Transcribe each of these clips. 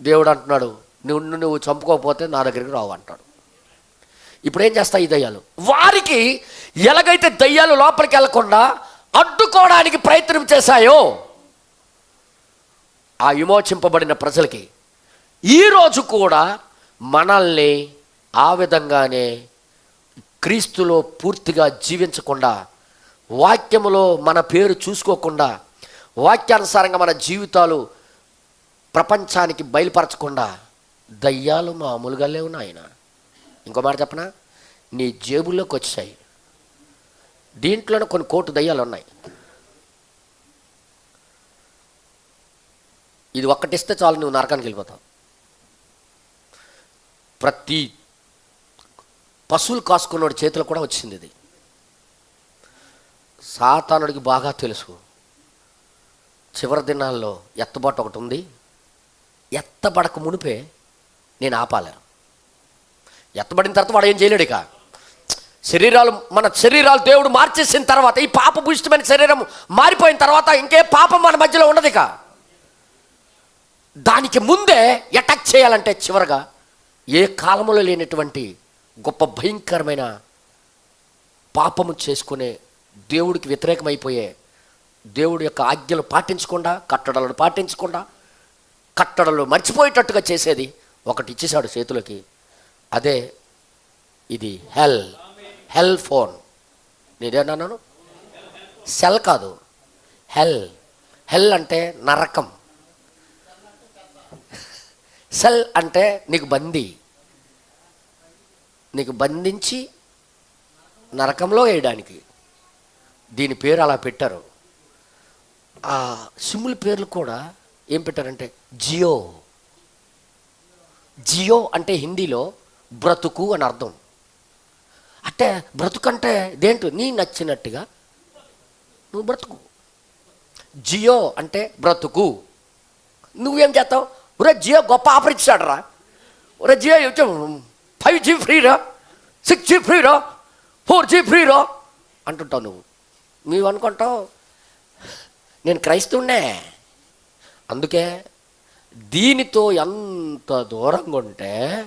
దేవుడు అంటున్నాడు నువ్వు నువ్వు చంపుకోకపోతే నా దగ్గరికి రావు అంటాడు. ఇప్పుడు ఏం చేస్తాయి ఈ దయ్యాలు? వారికి ఎలాగైతే దయ్యాలు లోపలికి వెళ్ళకుండా అడ్డుకోవడానికి ప్రయత్నం చేశాయో ఆ విమోచింపబడిన ప్రజలకి ఈరోజు కూడా మనల్ని ఆ విధంగానే క్రీస్తులో పూర్తిగా జీవించకుండా వాక్యములో మన పేరు చూసుకోకుండా వాక్యానుసారంగా మన జీవితాలు ప్రపంచానికి బయలుపరచకుండా దయ్యాలు మామూలుగా లేవు నాయన. ఇంకో మాట చెప్పనా? నీ జేబుల్లోకి వచ్చాయి. దీంట్లోనే కొన్ని కోటు దయ్యాలు ఉన్నాయి. ఇది ఒక్కటిస్తే చాలు నువ్వు నరకానికి వెళ్ళిపోతావు. ప్రతి పశువులు కాసుకున్నోడి చేతిలో కూడా వచ్చింది ఇది. సాతానుడికి బాగా తెలుసు. చివరి దినాల్లో ఎత్తబాటు ఒకటి ఉంది. ఎత్తబడక మునిపే నేను ఆపాలి ఎత్తబడిన తర్వాత వాడు ఏం చేయలేడు ఇక. శరీరాలు మన శరీరాలు దేవుడు మార్చేసిన తర్వాత ఈ పాప భూషితమైన శరీరం మారిపోయిన తర్వాత ఇంకే పాపం మన మధ్యలో ఉండదు ఇక. దానికి ముందే అటాక్ చేయాలంటే చివరగా ఏ కాలంలో లేనటువంటి గొప్ప భయంకరమైన పాపము చేసుకునే దేవుడికి వ్యతిరేకమైపోయే దేవుడి యొక్క ఆజ్ఞలు పాటించకుండా కట్టడలను పాటించకుండా కట్టడలు మర్చిపోయేటట్టుగా చేసేది ఒకటి ఇచ్చేశాడు చేతులకి. అదే ఇది హెల్ హెల్ ఫోన్. నేనేనన్నాను సెల్ కాదు. హెల్ హెల్ అంటే నరకం. సెల్ అంటే నీకు బందీ. నీకు బంధించి నరకంలో వేయడానికి. దీని పేరు అలా పెట్టారు. ఆ సిమ్ముల పేర్లు కూడా ఏం పెట్టారంటే జియో. జియో అంటే హిందీలో బ్రతుకు అని అర్థం. అంటే బ్రతుకంటే దేంటు నీ నచ్చినట్టుగా. నువ్వు బ్రతుకు. జియో అంటే బ్రతుకు. నువ్వేం చేస్తావు? ఒరే జియో గొప్ప ఆఫర్ ఇచ్చాడు రా ఒరే జియో ఫైవ్ జీ ఫ్రీరా సిక్స్ జీ ఫ్రీరా ఫోర్ జీ ఫ్రీరా అంటుంటావు నువ్వు. నువ్వు అనుకుంటావు నేను క్రైస్తవునే. అందుకే దీనితో ఎంత దూరంగా ఉంటే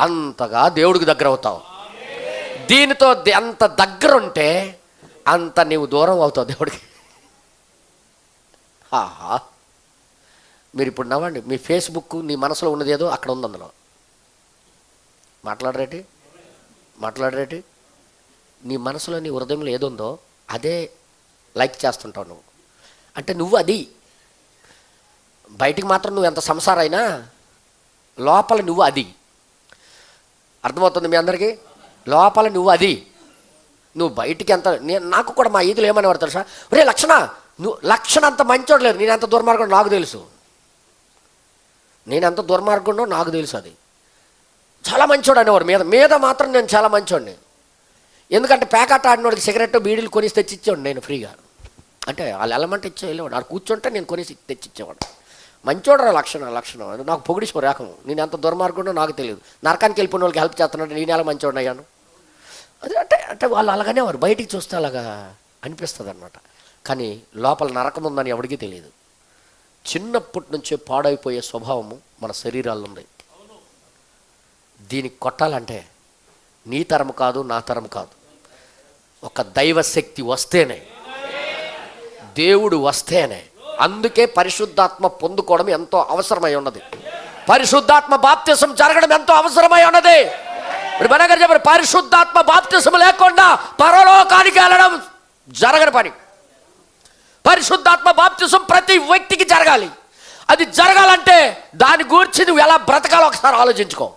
అంతగా దేవుడికి దగ్గర అవుతావు దీనితో ఎంత అంత దగ్గర ఉంటే అంత నీవు దూరం అవుతావు దేవుడికి. ఆహా. మీరు ఇప్పుడు నవ్వండి. మీ ఫేస్బుక్ నీ మనసులో ఉన్నది ఏదో అక్కడ ఉంది అందులో. మాట్లాడరేటి? మాట్లాడరేటి? నీ మనసులో నీ హృదయంలో ఏది ఉందో అదే లైక్ చేస్తుంటావు నువ్వు. అంటే నువ్వు అది బయటికి మాత్రం నువ్వు ఎంత సంసారైనా లోపల నువ్వు అది. అర్థమవుతుంది మీ అందరికీ? లోపల నువ్వు అది. నువ్వు బయటికి ఎంత నేను నాకు కూడా మా ఈదులు ఏమని పడతారు సార్ రే లక్షణ నువ్వు లక్షణ అంత మంచోడు లేదు. నేను ఎంత దుర్మార్గం నాకు తెలుసు. నేను ఎంత దుర్మార్గుండో నాకు తెలుసు అది. చాలా మంచోడు అనేవాడు మీద మీద మాత్రం నేను చాలా మంచోడిని. ఎందుకంటే ప్యాకెట్ ఆడినోడికి సిగరెట్ బీడీలు కొనిసి తెచ్చిచ్చేవాడు నేను ఫ్రీగా. అంటే వాళ్ళు వెళ్ళమంటే ఇచ్చే వెళ్ళేవాడు ఆడు కూర్చుంటే నేను కొనేసి తెచ్చిచ్చేవాడు మంచోడరా లక్షణం లక్షణం. నాకు పొగిడిసిన రకం. నేను ఎంత దుర్మార్గుడో నాకు తెలియదు. నరకానికి వెళ్ళిపోయిన వాళ్ళకి హెల్ప్ చేస్తున్నాడు. నేను ఎలా మంచోడయ్యాను అది అంటే అంటే వాళ్ళు అలాగనే వారు బయటికి చూస్తే అలాగా అనిపిస్తుంది అనమాట కానీ లోపల నరకం ఉందని ఎవరికీ తెలియదు. చిన్నప్పటి నుంచే పాడైపోయే స్వభావము మన శరీరాల్లో ఉంది. దీనికి కొట్టాలంటే నీ తరం కాదు నా తరం కాదు. ఒక దైవ శక్తి వస్తేనే దేవుడు వస్తేనే అందుకే పరిశుద్ధాత్మ పొందుకోవడం ఎంతో అవసరమై ఉన్నది. పరిశుద్ధాత్మ బాప్తిసం జరగడం ఎంతో అవసరమై ఉన్నది. ఇప్పుడు మనగారు చెప్పారు పరిశుద్ధాత్మ బాప్తిసం లేకుండా పరలోకానికి వెళ్ళడం జరగని పని. పరిశుద్ధాత్మ బాప్తిసం ప్రతి వ్యక్తికి జరగాలి. అది జరగాలంటే దాని గురించి నువ్వు ఎలా బ్రతకాలో ఒకసారి ఆలోచించుకో.